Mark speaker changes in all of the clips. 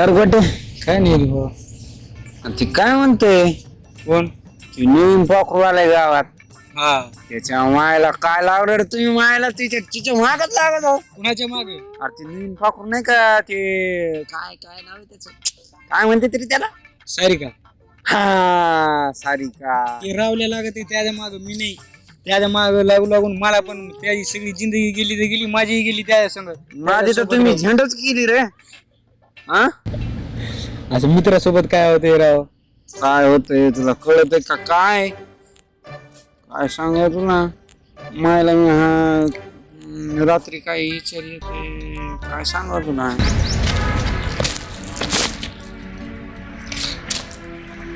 Speaker 1: करगोटे
Speaker 2: काय नाही रे भाऊ.
Speaker 1: आणि ती काय म्हणते?
Speaker 2: कोण?
Speaker 1: ती नवीन पाखरू आलाय गावात.
Speaker 2: हा.
Speaker 1: त्याच्या मायला काय लावलं रे? तुम्ही मायला तिच्या तिच्या मागच लागत हो
Speaker 2: कुणाच्या मागे?
Speaker 1: अरे ते नवीन पाखरू नाही का ते काय काय नाव आहे त्याचं? काय म्हणते तरी त्याला?
Speaker 2: सारिका.
Speaker 1: हा सारिका.
Speaker 2: ते रावल्या लागत आहे त्याच्या माग. मी नाही. त्याच्या माग लागू लागून मला पण त्याची सगळी जिंदगी गेली तर गेली माझीही गेली त्या संग.
Speaker 1: माझी तर तुम्ही झेंडच केली रे. हा?
Speaker 2: असं मित्रासोबत काय होते राव?
Speaker 1: काय होतंय तुला कळत का काय? काय सांगाय तुला? मायला मी हा रात्री काय विचार येते. काय सांगा तुला?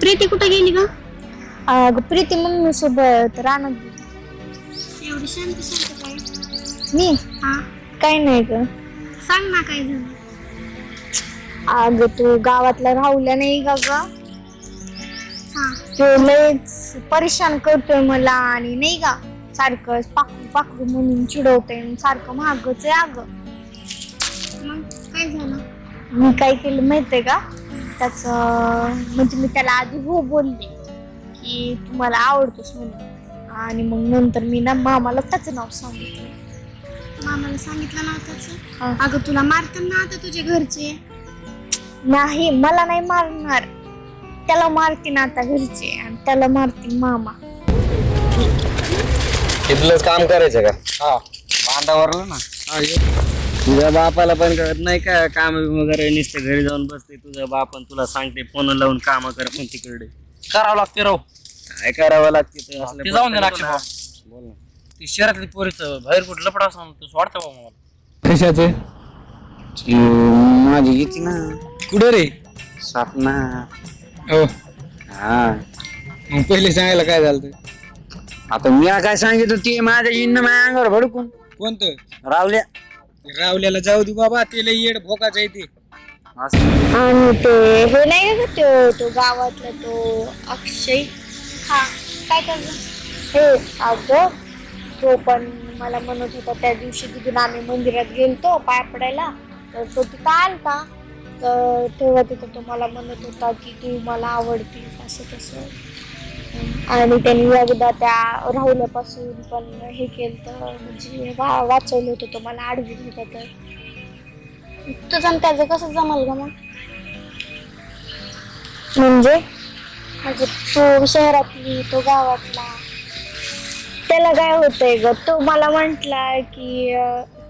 Speaker 3: प्रीती कुठे गेली का
Speaker 4: अगं प्रीती मम्मी सोबत रानात गेली.
Speaker 3: एवढी शांत शांत काय?
Speaker 4: मी?
Speaker 3: हा.
Speaker 4: काय नाही ग.
Speaker 3: सांग ना काय झालं.
Speaker 4: अगं तू गावातला राहुल्या नाही का ग?
Speaker 3: हा.
Speaker 4: तो लयच परेशान करतोय मला आणि नाही का? सारखं पाखरू पाखरू म्हणून चिडवतोय सारखं महागच आहे अगं.
Speaker 3: मग काय झालं?
Speaker 4: मी काय केलं माहितीये का? त्याच म्हणजे मी त्याला आधी हो बोलले की तू मला आवडतोस म्हणून. आणि मग नंतर मी ना मामाला त्याचं नाव सांगितलं.
Speaker 3: मामाला सांगितलं ना. त्याच? अगं तुला मारतात ना आता तुझे घरचे.
Speaker 4: नाही मला नाही मारणार. त्याला मारतीन आता घरचे आणि त्याला मारतील मामा.
Speaker 1: तिथलंच काम करायचं का?
Speaker 2: हा
Speaker 1: बांधावरलं ना. तुझ्या बापाला पण कळत नाही का? काम वगैरे नुसते घरी जाऊन बसते. तुझा बाप आणि तुला सांगते फोन लावून काम कर पण तिकडे.
Speaker 5: करावं लागते राव.
Speaker 1: काय करावं लागते ते असलं
Speaker 5: ते जाऊन दे ना.
Speaker 1: बोल ना.
Speaker 5: ती शहरातली पोरीचं बाहेर कुठं लपडा असं तू वाटतं बा मला
Speaker 2: कशाचे?
Speaker 1: माझी येते ना.
Speaker 2: कुठे रे?
Speaker 1: सापना.
Speaker 2: हो.
Speaker 1: हा.
Speaker 2: मग पहिले सांगायला काय झालं
Speaker 1: आता मी काय सांगितलं ते माझ्या इन्न माझ्या अंगावर भडकून.
Speaker 2: कोणतं?
Speaker 1: रावल्या.
Speaker 2: रावल्याला जाऊ दे बाबा ते लय येड भोकाच आहे ते.
Speaker 1: असं.
Speaker 4: आणि ते हे नाही का तो तो गावातला तो अक्षय?
Speaker 3: हा काय करलं
Speaker 4: हे अगं तो पण मला म्हणत होता त्या दिवशी तिथून आम्ही मंदिरात गेलतो पाय पडायला तर तो तिथं आलता. तर तेव्हा तिथं तो मला म्हणत होता की तू मला आवडतीस असं तसं. आणि त्यांनी एकदा त्या राहुल्यापासून पण हे केलं म्हणजे वा वाचवलं होतं तो मला आडवीत होता तर
Speaker 3: तुझं आणि त्याचं कसं जमल का मग?
Speaker 4: म्हणजे?
Speaker 3: म्हणजे तू शहरातली तो गावातला.
Speaker 4: त्याला काय होतंय ग? तो मला म्हंटला की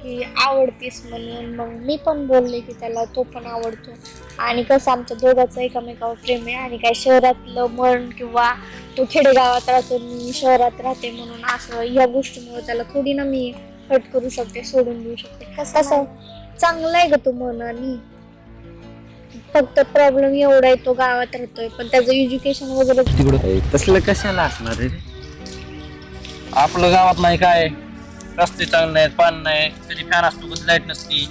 Speaker 4: की आवडतीस म्हणून. मग मी पण बोलले की त्याला तो पण आवडतो. आणि कसं आमच्या दोघांचं एकमेकावर प्रेम आहे आणि काय शहरातलं मन किंवा तो खेडेगावात राहतो मी शहरात राहते म्हणून असं या गोष्टीमुळे त्याला थोडी ना मी हट करू शकते सोडून देऊ शकते. कसं कसं? चांगलं आहे ग तो मनाने फक्त प्रॉब्लेम एवढा आहे तो गावात राहतोय पण त्याचं एज्युकेशन वगैरे
Speaker 1: तसलं कशाला असणार रे?
Speaker 5: आपलं गावात नाही काय? रस्ते चांगले नाहीत पाणी नाही कधी फॅन असतो कधी लाइट नसती.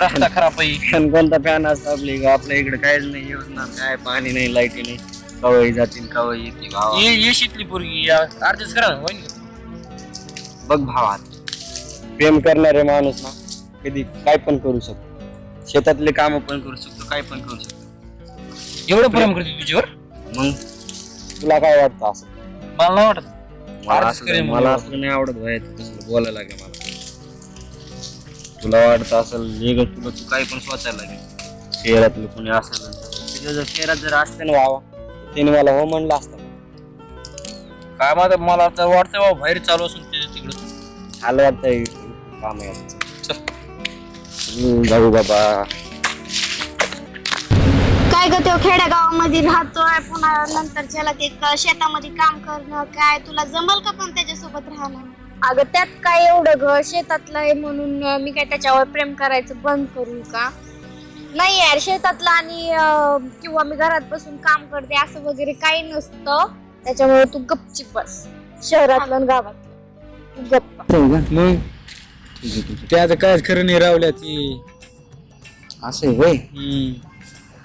Speaker 5: रस्ता खराब आहे.
Speaker 1: फॅन कोणता फॅन असतो आपल्या आपल्या इकडे काहीच नाही योजना काय पाणी नाही लाईटी नाही. कवळी जातील कवळी येतील भावा.
Speaker 5: ये ये शिकली पोरगी अर्धीच करा ना, होईन का?
Speaker 1: बघ भावात प्रेम करणारे माणूस ना कधी काय पण करू शकतो. शेतातले काम पण करू शकतो काय पण करू शकतो.
Speaker 5: एवढं प्रेम करते तुझ्यावर?
Speaker 1: मग तुला काय वाटतं असं?
Speaker 5: मला नाही वाटत.
Speaker 1: मला
Speaker 5: फारच
Speaker 1: असलं मला. असलं नाही आवडत भाई बोलायला लागेल मला. तुला वाटत असेल हे ग तुला तू काही पण स्वतःला लागेल शहरातलं कोणी असेल तुझ्या जर शहरात जर असतं ना वावा त्याने मला हो म्हणलं असतं.
Speaker 5: काय माझं मला तर वाटतं बाबा बाहेर चालू असून ते तिकडं.
Speaker 1: झालं वाटतंय काम आहे
Speaker 5: चल.
Speaker 1: हम्म, जाऊ बाबा.
Speaker 3: काय ग तो खेड्यागावामध्ये राहतोय पुन्हा नंतर त्याला ते क- शेतामध्ये काम करणं काय तुला जमल का पण त्याच्यासोबत राहणं?
Speaker 4: अगं त्यात काय एवढं ग? शेतातलं आहे म्हणून अं, मी काय त्याच्यावर प्रेम करायचं बंद करू का? नाही यार शेतातलं आणि अं, किंवा मी घरात बसून काम करते असं वगैरे काही नसतं. त्याच्यामुळे तू गपची बस. शहरातलं आणि गावातलं. तू गप्प
Speaker 2: मग त्याचं कायच खरं नाही रावल्या ती.
Speaker 1: असं आहे होय?
Speaker 2: हम्म.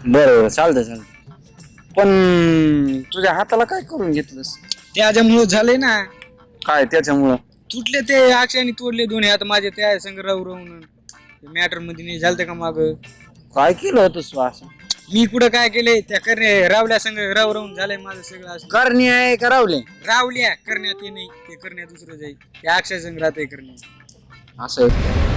Speaker 1: बरं बरं चालतंय चालतंय. पण तुझ्या हाताला काय करून घेतलंस?
Speaker 2: त्याच्यामुळं झालंय ना.
Speaker 1: काय त्याच्यामुळं?
Speaker 2: तुटले ते अक्षयाने तोडले दोन्ही. हात माझे त्या संग राहू राहून मॅटरमध्ये नाही झालं का माग?
Speaker 6: काय केलं होतं तू असं?
Speaker 2: मी कुठं काय केलंय त्या करणे रावल्या संग राव राहून झालंय माझं सगळं असं.
Speaker 6: करणी आहे का रावले?
Speaker 2: रावल्या करण्यात ये नाही ते करण्यात दुसरं जाईल. ते अक्षय संग राहते करणे
Speaker 6: असं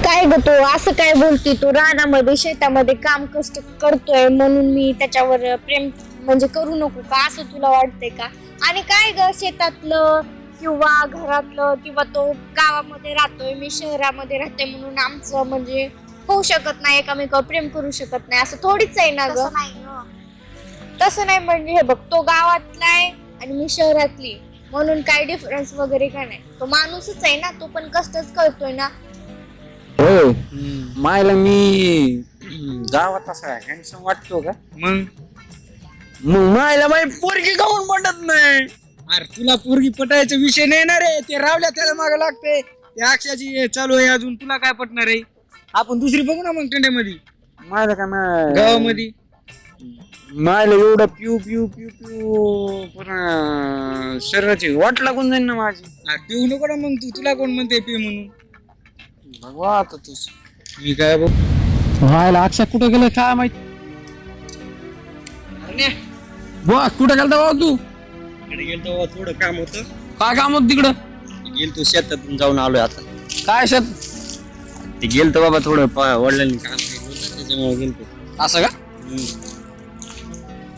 Speaker 4: काय ग तू? असं काय बोलती तू? रानामध्ये शेतामध्ये काम कष्ट करतोय म्हणून मी त्याच्यावर प्रेम म्हणजे करू नको का? असं तुला वाटतंय का? आणि काय ग शेतातलं किंवा घरातलं किंवा तो गावामध्ये राहतोय मी शहरामध्ये राहते म्हणून आमचं म्हणजे होऊ शकत नाही एकामेकावर प्रेम करू शकत नाही. असं थोडीच आहे ना ग?
Speaker 3: तसं नाही हो.
Speaker 4: तसं नाही म्हणजे हे बघ तो गावातला आहे आणि मी शहरातली म्हणून काय डिफरन्स वगैरे काय नाही. तो माणूसच आहे ना तो पण कष्टच करतोय ना.
Speaker 6: होय. मायला मी गावात असा हँडसम वाटतो का?
Speaker 2: मग?
Speaker 6: मग मायला माय पोरगी गाऊन पडत नाही.
Speaker 2: अरे तुला पोरगी पटायचा विषय नाही ना रे. ते रावल्या त्याला मागे लागते. ते अक्षाची चालू आहे अजून. तुला काय पटणार आहे? आपण दुसरी बघू ना मग टेंड्यामध्ये
Speaker 6: मायला काय माय?
Speaker 2: गावामध्ये.
Speaker 6: मायला एवढं पिऊ पिऊ पिऊ पिऊ पुन्हा शरीराची वाट लागून जाईल ना माझी.
Speaker 2: अरे पिऊ नको ना मग तू. तुला कोण म्हणते पी म्हणून?
Speaker 6: भगवा आता तूच
Speaker 2: मी काय बघ
Speaker 5: व्हायला अक्षय कुठं गेलं काय माहीत? बस कुठं गेलता बाबा तू?
Speaker 1: तिकडे गेलतो थोडं काम होतं.
Speaker 5: काय काम होत तिकडं?
Speaker 1: गेलतो शेतातून जाऊन आलोय आता.
Speaker 5: काय शेत?
Speaker 1: ते गेलतो बाबा थोडं पा- वडिलांनी काम केलं होतं, त्याच्यामुळे गेलतो.
Speaker 5: असं का?
Speaker 1: हम्म.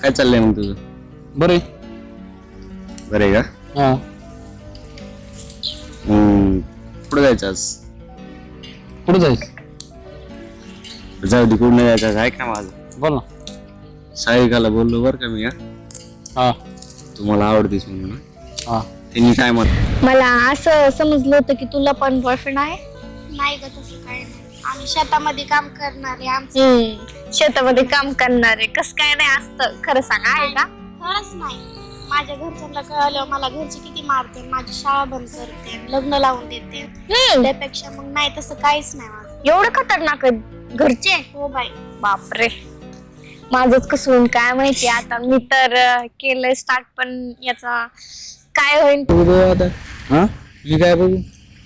Speaker 1: काय चाललंय मग तुझं?
Speaker 5: बरे
Speaker 1: बरं आहे का?
Speaker 5: हा.
Speaker 1: हम्म. कुठं जायचं आज?
Speaker 5: कुठं जायचं?
Speaker 1: जाऊ दे कुठं नाही जायचं आज आहे का माझं.
Speaker 5: बोल ना.
Speaker 1: सायिकाला बोललो बरं का मी हा?
Speaker 5: हा.
Speaker 1: तुम्हाला आवडतीस म्हणून हा.
Speaker 5: हा.
Speaker 1: त्यांनी काय म्हणत
Speaker 4: मला असं समजलं होतं की तुला पण बॉयफ्रेंड आहे.
Speaker 3: नाही ग तसं काय नाही. आम्ही शेतामध्ये काम करणारे आमचं
Speaker 4: हम्म. शेतामध्ये काम करणारे कस काय नाही असतं. खरं सांग आहे का?
Speaker 3: खरंच नाही. माझ्या घरच्यांना कळल्यावर मला घरचे किती मारते माझी शाळा बंद करते लग्न लावून देते.
Speaker 4: हम्म.
Speaker 3: त्यापेक्षा मग नाही तसं काहीच नाही माझं.
Speaker 4: एवढं खतरनाक आहेत घरचे?
Speaker 3: हो बाई.
Speaker 4: बापरे. माझंच कसं होईल काय माहिती आता मी तर अं, केलंय स्टार्ट पण याचा काय होईल
Speaker 2: बघू आता.
Speaker 6: हा?
Speaker 2: मी काय बघू?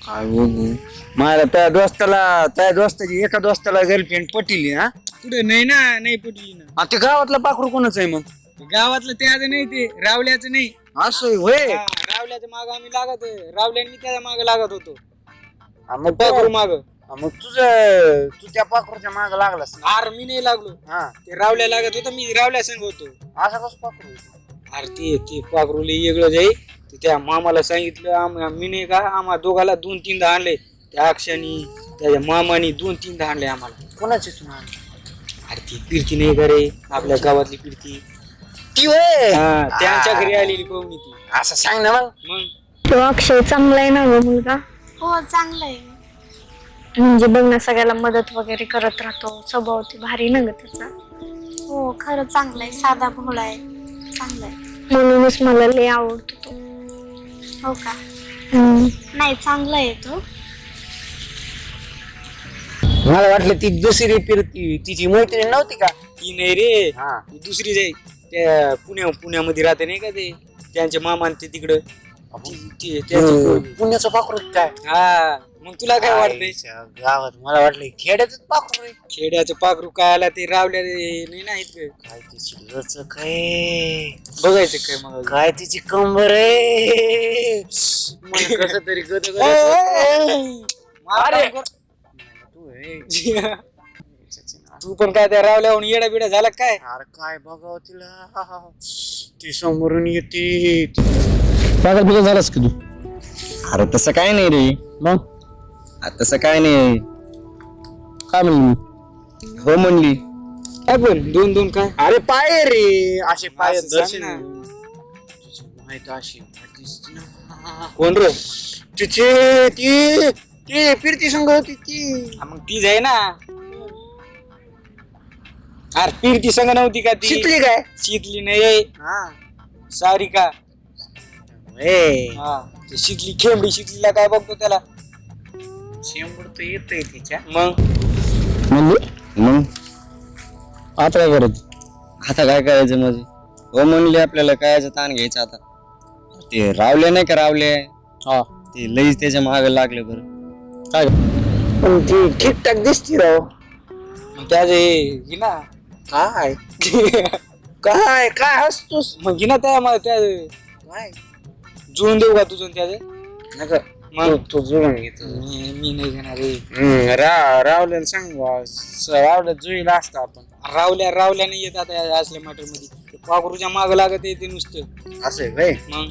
Speaker 6: काय बघू? मला त्या दोस्ताला त्या दोस्ताची एका दोस्ताला गर्लफ्रेंड पटिली हा?
Speaker 2: कुठे नाही ना नाही पटली ना.
Speaker 6: आणि ते गावातलं पाखरू कोणच आहे मग?
Speaker 2: गावातलं त्याचं नाही ते रावल्याचं नाही.
Speaker 6: असं होय.
Speaker 2: हा, रावल्याच्या माग आम्ही लागत रावल्यांनी त्याच्या माग लागत होतो.
Speaker 6: हा, मग
Speaker 2: पाखरू माग.
Speaker 6: हा, मग तुझं तू त्या पाखरूच्या माग लागलास ना?
Speaker 2: आर मी नाही लागलो.
Speaker 6: हा.
Speaker 2: ते रावल्या लागत होतं मी रावल्या संग होतो.
Speaker 6: असं कसं पाखरू
Speaker 2: अरे ते ते पाखरूले वेगळं जाई ते त्या मामाला सांगितलं आम मी नाही का आम्हा दोघाला दोन तीनदा आणले. त्या अक्षानी त्याच्या मामानी दोन तीनदा आणले आम्हाला.
Speaker 6: कोणाची तुला
Speaker 2: अरे ती पिरती नाही का रे? आपल्या गावातली पिरती
Speaker 6: ती होय.
Speaker 2: हा त्यांच्या घरी आलेली पाहुणी ती.
Speaker 6: असं सांग ना मग.
Speaker 2: मग?
Speaker 4: तो अक्षय चांगला आहे ना गं मुलगा?
Speaker 3: हो चांगलं आहे.
Speaker 4: म्हणजे बघ ना सगळ्याला मदत वगैरे करत राहतो. स्वभाव ते भारी ना. ग त्याचा
Speaker 3: हो खरं चांगलं आहे. साधा भोळा आहे. चांगलं आहे.
Speaker 4: म्हणूनच मला लय आवडतो तो.
Speaker 3: हो का?
Speaker 4: हम्म.
Speaker 3: नाही चांगलं आहे तो.
Speaker 6: मला वाटलं ती दुसरी फिरती. तिची मैत्रीण नव्हती का?
Speaker 2: ती नाही रे.
Speaker 6: हा.
Speaker 2: ती दुसरी जाई त्या पुण्या पुण्यामध्ये राहते नाही का ते? त्यांचे मामा ते तिकडं. ती- ती- त्याची पोरगी.
Speaker 6: पुण्याचं पाखरू काय?
Speaker 2: हा. मग तुला काय वाटतंय?
Speaker 6: आईच्या गावात मला वाटलं खेड्यातच पाखरू आहे.
Speaker 2: खेड्याचं पाखरू काय आला ते रावल्या नाही ना इतकं
Speaker 6: काय तिची गच काय
Speaker 2: बघायचं काय मग.
Speaker 6: काय तिची कंबर आहे. मला कसं तरी गद गद
Speaker 2: अरे.
Speaker 6: तू आहे.
Speaker 2: तू पण काय त्या रावल्याहून येडा बिडा झाला काय?
Speaker 6: अरे काय बघाव तिला? ती समोरून येते.
Speaker 5: पागल बिगल झालास की तू?
Speaker 1: अरे तसं काय नाही रे.
Speaker 5: मग?
Speaker 1: अरे तसं काय नाही.
Speaker 5: काय म्हणली
Speaker 1: हो म्हणली.
Speaker 2: काय पण दोन दोन काय?
Speaker 6: अरे पाय रे. असे पाय
Speaker 2: असं सांग
Speaker 6: दर्शन
Speaker 2: ना.
Speaker 6: माहीत अशी ना.
Speaker 2: कोण रे?
Speaker 6: तिचे ती ती फिरती संघ होती ती.
Speaker 2: हा, मग ती जाय ना. अरे पिरती संग नव्हती का ती?
Speaker 6: शिकली काय?
Speaker 2: शिकली नाही
Speaker 6: हा.
Speaker 2: सारिका
Speaker 6: ए.
Speaker 2: हा. ते शिकली खेमडी शिकलीला काय बघतो त्याला?
Speaker 6: शेंबूड तर येतंय तिच्या
Speaker 2: मग?
Speaker 5: म्हणजे?
Speaker 1: मग?
Speaker 5: आता काय करत?
Speaker 1: आता काय करायचं म्हणजे हो म्हणले आपल्याला कायचं ताण घ्यायचं आता. ते रावले नाही का रावले?
Speaker 5: हा.
Speaker 1: ते लईच त्याच्यामागे लागले बरं.
Speaker 5: काय?
Speaker 6: पण ती ठीकठाक दिसती राव.
Speaker 2: मग त्याचे घे ना
Speaker 6: काय? काय काय हसतोस?
Speaker 2: मग घे ना त्या मला त्या
Speaker 6: काय?
Speaker 2: जुळून देऊ का तुझं आणि त्याचं
Speaker 6: नका
Speaker 2: मग?
Speaker 6: तू- तू जुळून घेतो
Speaker 2: मी मी नाही घेणार रे.
Speaker 6: रा रावल्याला सांग रावल्या जुईला असतं आपण.
Speaker 2: रावल्या रावल्या नाही येत आता या असल्या मॅटरमध्ये. पाखरूच्या माग लागत येते नुसतं.
Speaker 6: असं आहे व्हय?
Speaker 2: मग?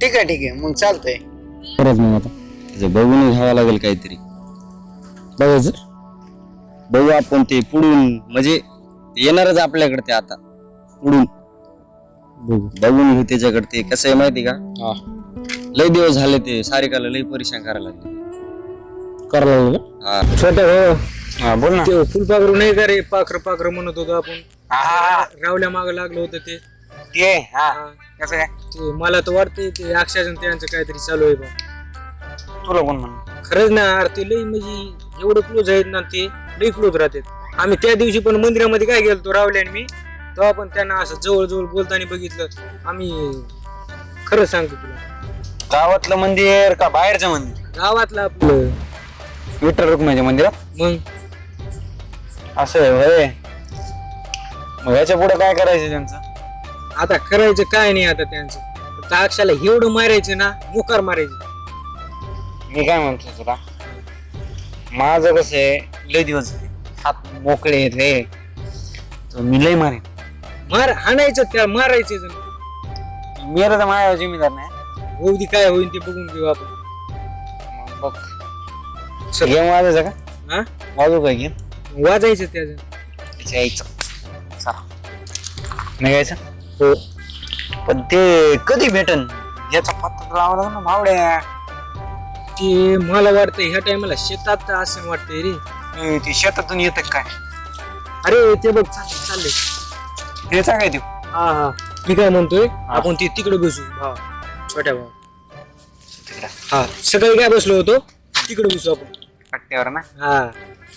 Speaker 6: ठीक आहे ठीक आहे. मग चालतंय.
Speaker 1: खरंच मग आता. त्याचं बघून घ्यावं लागेल काहीतरी. बघायचं बघू आपण ते पुढून. म्हणजे येणारच आपल्याकडे ते आता. पुढून बघून घेऊ त्याच्याकडे ते. कसं आहे माहिती का? लय दिवस झाले ते सारिकाला लय परेशान करायला लागले.
Speaker 2: करायला लागलं
Speaker 1: हा.
Speaker 2: छोट्या भाऊ.
Speaker 6: हा बोल ना.
Speaker 2: ते फुलपाखरू नाही का रे? पाखर पाखर म्हणत होतो आपण.
Speaker 6: हा, हा, हा.
Speaker 2: रावल्या माग लागलं होतं ते.
Speaker 6: ते हा.
Speaker 2: हा.
Speaker 6: कसं काय?
Speaker 2: ते मला तर वाटतंय ते अक्षाजन त्यांचं काहीतरी चालू आहे बा.
Speaker 6: तुला कोण म्हणा
Speaker 2: खरंच ना अरे ते लई म्हणजे एवढं क्लोज आहेत ना ते लई क्लोज राहतात. आम्ही त्या दिवशी पण मंदिरामध्ये काय गेलतो रावले आणि मी तेव्हा पण त्यांना असं जवळ जवळ बोलताना बघितलं. आम्ही खरंच सांगतो तुला.
Speaker 6: गावातलं मंदिर का बाहेरचं मंदिर?
Speaker 2: गावातलं आपलं.
Speaker 6: विठ्ठल रुक्माच्या मंदिरात
Speaker 2: मग?
Speaker 6: असं आहे होय. मग ह्याच्या पुढे काय करायचं त्यांचं?
Speaker 2: आता करायचं काय नाही आता त्यांचं. फक्त अक्षाला एवढं मारायचं ना मुकार मारायचं.
Speaker 6: मी काय म्हणतो तुला? माझं कसं आहे लय दिवस झाले. हात मोकळे रे. तर मी लय मारेन.
Speaker 2: मार हाणायचं त्या मारायचं
Speaker 6: मेरा तर माझ्या जिम्मेदार नाही.
Speaker 2: होऊ दे काय होईल ते बघून घेऊ आपण.
Speaker 6: मग बघ. गेम वाजायचं का?
Speaker 2: हा?
Speaker 6: वाजू काय गेम?
Speaker 2: वाजायचं त्या जण.
Speaker 6: त्याच्या आईचं चला. निघायचं? हो. पण ते कधी भेटन? याचा पत्ता लावा लागेल ना भावड्या.
Speaker 2: ते मला वाटतं ह्या टायमाला शेतात असं वाटतंय रे.
Speaker 6: ते शेतातून येत काय?
Speaker 2: अरे ते बघ चालले चालले.
Speaker 6: ते सांगाय तू.
Speaker 2: हा हा. मी काय म्हणतोय आपण ते तिकडे बसू. हा. छोट्या भाऊ हा. सकाळी काय बसलो होतो? तिकडे बसू आपण.
Speaker 6: कट्ट्यावर ना?
Speaker 2: हा.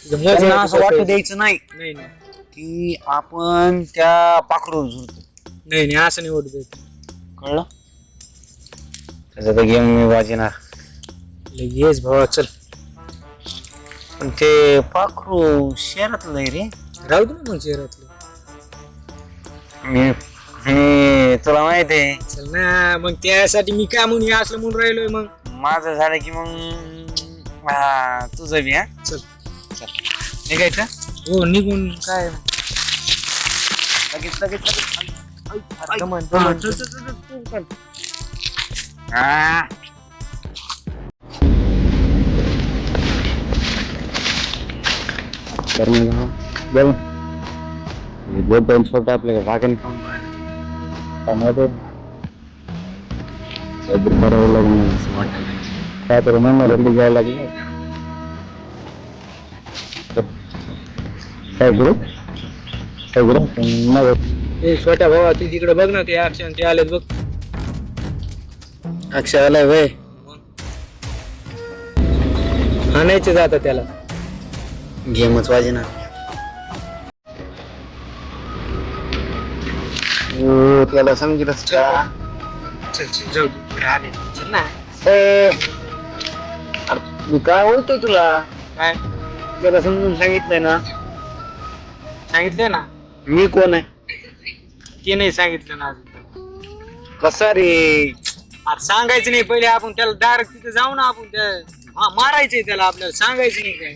Speaker 6: त्यांना असं वाटू. द्यायचं नाही
Speaker 2: नाही नाही.
Speaker 6: की आपण त्या पाखरू झुरतो
Speaker 2: नाही नाही असं नाही वाटत आहे.
Speaker 6: कळलं? त्याचा तर गेम मी वाजणार
Speaker 2: लगेच भावा चल.
Speaker 6: पण ते पाखरू शहरातलं आहे रे.
Speaker 2: राहू दे ना मग शहरातलं
Speaker 6: मी मी तुला माहीत आहे.
Speaker 2: चल ना मग त्यासाठी मी काय म्हणून हे असलं म्हणून राहिलोय मग?
Speaker 6: माझं झालं की मग हा तुझं बी हा?
Speaker 2: चल.
Speaker 6: निघायचं?
Speaker 2: हो निघून काय?
Speaker 6: लगेच लगेच लगेच. हा,
Speaker 2: दमन.
Speaker 6: चल, चल, चल, चल, तू पण.
Speaker 1: तर मग जाऊ हे दोन दोन छोटे आपल्याकडे काहीतरी करावं लागेल काय तर मग रंडी घ्यायला लागली. काय करू काय करू
Speaker 2: ए छोट्या भावा तू तिकडे बघ ना ते अक्षर ते आलेत बघ.
Speaker 6: अक्षय आलाय वय.
Speaker 2: हाणायचे जातात त्याला.
Speaker 6: गेमच वाजेना
Speaker 1: हो, त्याला का
Speaker 2: ना.
Speaker 1: ए, अरे, मी काय बोलतोय तुला?
Speaker 2: काय?
Speaker 1: त्याला समजून सांगितलंय ना.
Speaker 2: सांगितलं ना?
Speaker 1: मी कोण आहे?
Speaker 2: ते नाही सांगितलं ना अजून.
Speaker 1: कसा रे?
Speaker 2: अरे सांगायचं नाही पहिले आपण त्याला डायरेक्ट तिथे जाऊ ना आपण. त्या हा मारायचंय त्याला आपल्याला. सांगायचं नाही काय.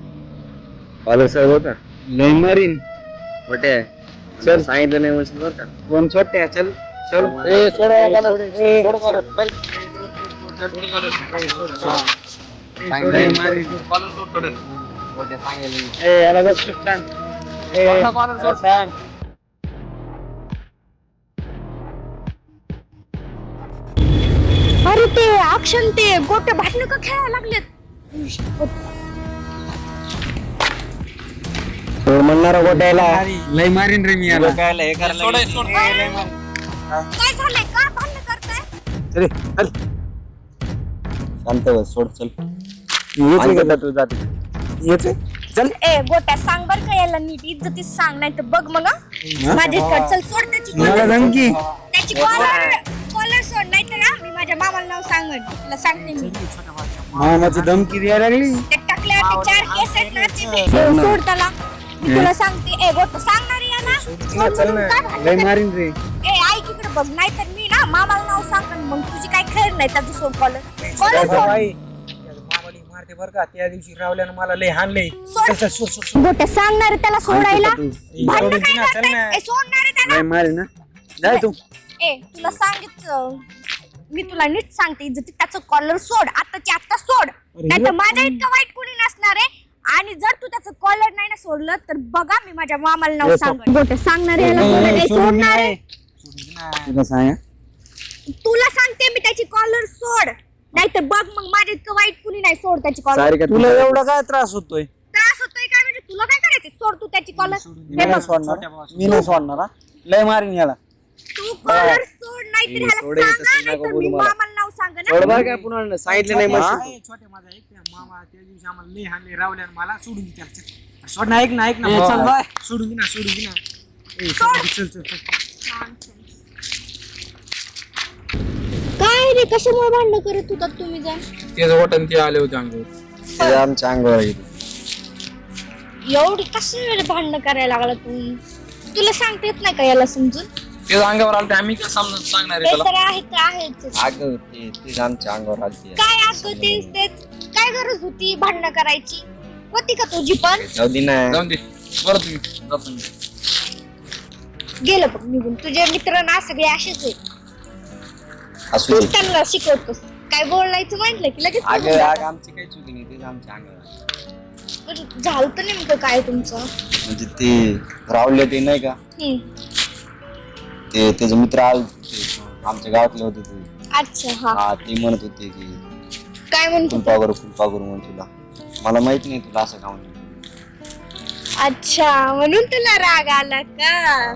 Speaker 1: कॉलर सर होता
Speaker 2: लय मारीन
Speaker 1: मोठे चल. सांगितलं नाही म्हणजे बरं का?
Speaker 2: कोण छोट्या चल. चल.
Speaker 1: ए,
Speaker 4: अरे ते अक्षण ते गोट्या भाटणं का खेळायला लागलेत?
Speaker 1: सोड म्हणणार गोट्याला.
Speaker 2: लय मारीन रे मी याला.
Speaker 1: काय हे करायला
Speaker 5: सोड,
Speaker 1: लागली?
Speaker 5: सोड.
Speaker 3: काय झालंय? का भांडण करताय?
Speaker 2: चले, चल.
Speaker 1: शांत बस सोड चल.
Speaker 2: का?
Speaker 1: तू जाते?
Speaker 2: चल.
Speaker 4: ए गोट्या सांग बर का याला नीट. इज्जतीत सांग नाही तर बघ मग. माझ्याकडे चल सोड त्याची
Speaker 2: मला. धमकी.
Speaker 4: त्याची कॉलर कॉलर सोड नाही तर मी माझ्या मामाला नाव सांगन. तुला सांगते मी.
Speaker 2: मामाची धमकी द्यायला लागली.
Speaker 4: ते चार केस आहेत ना ते सोड त्याला. मी तुला सांगते. ए गोट सांगणार याला सोड
Speaker 2: चल
Speaker 4: म्हणून
Speaker 2: ना
Speaker 4: काय
Speaker 2: लय मारीन रे.
Speaker 4: ए ऐक इकडे बघ नाही तर मी ना मामाला नाव सांगन मग तुझी काय खैर नाही त्याचं सोड कॉलर कॉलर सोड.
Speaker 2: बाई, मामाली मारते बर का. त्या दिवशी रावल्यानं मला लय हाणले.
Speaker 4: सोड. गोट्या सांगणार त्याला सोडायला? भांडण
Speaker 2: सोडून
Speaker 4: काय
Speaker 2: दे ना, चल
Speaker 4: करताय?
Speaker 2: ना.
Speaker 4: ए सोडणार आहे त्याला?
Speaker 2: लय मारीन ना. जाय तू.
Speaker 4: ए तुला सांगितलं. मी तुला नीट सांगते. त्याचं कॉलर सोड. आताची आता सोड. नाही तर माझ्या इतकं वाईट कोणी नसणार आहे. आणि जर तू त्याचं कॉलर नाही ना सोडलं तर बघा मी माझ्या मामाला नाव सांग गोटे सांगणार याला सोडणार आहे, सोडणार आहे.
Speaker 2: तुला सांग
Speaker 4: तुला सांगते मी त्याची कॉलर सोड. नाही तर बघ मग माझ्या इतकं वाईट कुणी नाही सोड त्याची कॉलर
Speaker 1: सारिका
Speaker 2: तुला एवढा काय त्रास होतोय?
Speaker 4: त्रास होतोय काय म्हणजे तुला काय करायचं सोड तू त्याची कॉलर
Speaker 2: मी नाही सोडणार मी नाही सोडणार हा. लय मारीन याला.
Speaker 4: तू कॉलर सोड नाही तर ह्याला
Speaker 1: सोड, तसं
Speaker 4: सांगा नाही
Speaker 1: नको
Speaker 4: तर
Speaker 1: बोलू
Speaker 4: मी
Speaker 1: मला.
Speaker 4: मामाला नाव सांग
Speaker 1: सोड
Speaker 4: ना
Speaker 1: बरं काय पुन्हा सांगितलं नाही मग
Speaker 2: ए, छोटे माझा ऐक ना मामा त्या दिवशी आम्हाला लय हाणले रावल्यानं मला सोडून दे त्याला चल. सोड ना ऐक ना ऐक ना.
Speaker 5: ए, चल, बाय.
Speaker 2: सोडून दे ना सोडून दे ना. ए, सोडून दे, चल चल चल.
Speaker 4: काय रे कशामुळे भांडण करत होतात तुम्ही जा
Speaker 5: त्याचं वाटण ते आले होते
Speaker 1: ते आमच्या अंगावर गेली.
Speaker 4: एवढी कसं भांडण करायला लागला तू तुला सांगता येत नाही का याला समजून?
Speaker 5: त्याचं अंगावर आलं आम्ही काय समजून सांगणार आहे
Speaker 4: ते
Speaker 5: त्याला
Speaker 4: तर आहे तर आहेच.
Speaker 1: अगं ते तेच आमच्या अंगावर आलती
Speaker 4: काय असं तेच तेच काय गरज होती भांडणं करायची? होती का तुझी पण?
Speaker 1: जाऊ दे ना.
Speaker 5: जाऊन दे. बरं तुम्ही
Speaker 4: गेलं बघ निघून. तुझे मित्र ना सगळे असेच आहेत.
Speaker 1: असू
Speaker 4: तू
Speaker 1: दे.
Speaker 4: त्यांना शिकवतोस. काय बोलायचं म्हटलं की लगेच
Speaker 1: अगं
Speaker 4: बोलून
Speaker 1: अगं
Speaker 4: जातात.
Speaker 1: आमची काही चुकी नाही. तेच आमच्या अंगावर.
Speaker 4: पण झालं तर नेमकं काय तुमचं?
Speaker 1: म्हणजे ते रावले ते नाही का?
Speaker 4: हम्म.
Speaker 1: ते त्याचे मित्र आले ते आमच्या गावातले होते ते.
Speaker 4: अच्छा हा.
Speaker 1: हा ते म्हणत होते की
Speaker 4: काय म्हणतो
Speaker 1: कुलपा करू कुलपा करू म्हणून तुला. मला माहीत नाही तुला असं का म्हणून
Speaker 4: अच्छा म्हणून तुला राग आला का?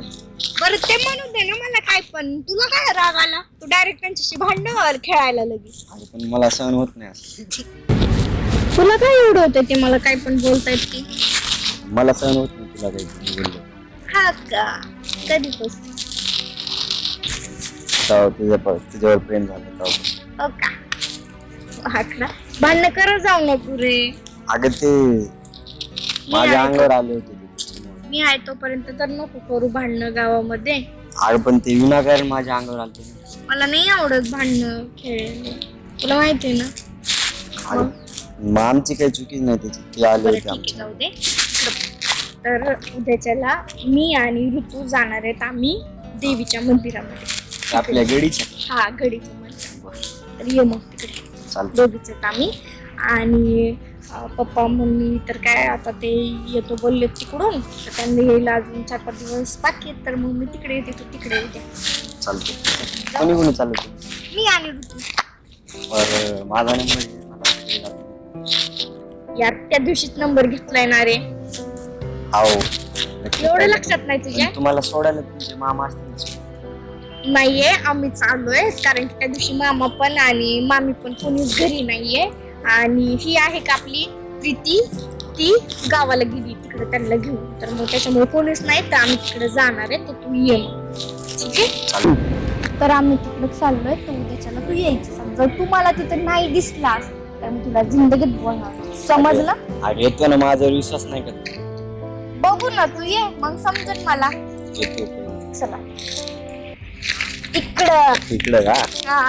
Speaker 4: बरं ते म्हणून दे ना मला काय पण. तुला काय राग आला? तू डायरेक्ट त्यांच्याशी भांडण खेळायला लगेच
Speaker 1: अरे पण मला सहन होत नाही असं.
Speaker 4: तुला काय एवढं होतं ते मला काय पण बोलतायत की?
Speaker 1: मला सहन होत नाही तुला काही. बोललं
Speaker 4: हा का? कधीपासून?
Speaker 1: तेव्हा तुझ्या प- तुझ्यावर प्रेम झालं तेव्हा
Speaker 4: हो का? का भांडणं करत जाऊ नको रे.
Speaker 1: अगं ते माझ्या
Speaker 4: आहे
Speaker 1: अंगावर आले होते ते त्याच्यामुळे.
Speaker 4: मी आहे तोपर्यंत तर नको करू भांडणं गावामध्ये.
Speaker 1: अगं पण ते विनाकारण माझ्या अंगावर आले ना.
Speaker 4: मला नाही आवडत भांडणं खेळायला तुला माहिती आहे ना?
Speaker 1: अगं, मग आमची काही चुकीच नाही त्याची. ते आले
Speaker 4: बरं
Speaker 1: होते
Speaker 4: ठीक आहे
Speaker 1: आमच्या
Speaker 4: जाऊ दे. तर उद्याच्याला मी आणि ऋतू जाणार आहेत आम्ही देवीच्या मंदिरामध्ये.
Speaker 1: आपल्या
Speaker 4: हा गडीचं मंदिर तर ये मग तिकडे. दोघीच आम्ही आणि पप्पा मम्मी तर काय आता ते येतो बोलले तिकडून. तर त्यांनी यायला अजून चार पाच दिवस बाकी आहेत. तर मग मी तिकडे येते तू तिकडे येते.
Speaker 1: चालतं कोणी कोणी चालत
Speaker 4: मी आणि ऋतू
Speaker 1: माझा नंबर.
Speaker 4: यार त्या दिवशीच नंबर घेतलाय ना रे.
Speaker 1: नक्की
Speaker 4: एवढं लक्षात नाही तुझ्या?
Speaker 1: तुम्हाला सोडायला तुमचे मामा असतील.
Speaker 4: नाहीये आम्ही चाललोय. कारण की त्या दिवशी मामा पण आणि मामी पण कोणीच घरी नाहीये. आणि ही आहे का आपली प्रीती ती गावाला गेली. तिकडे त्यांना घेऊन. तर मग त्याच्यामुळे कोणीच नाही तर आम्ही तिकडे जाणार आहे तर तू ये. ठीक आहे? तर आम्ही तिकडे चाललोय तर उद्याच्याला तू यायचं सांग. जर तू मला तिथे नाही दिसलास तर मी तुला जिंदगीत बोलणार. समजलं?
Speaker 1: अगं येतो ना माझ्यावर विश्वास नाही करत
Speaker 4: बघू ना तू ये. मग समजेल मला. चला. इकडं.
Speaker 1: इकडं का?
Speaker 4: हा.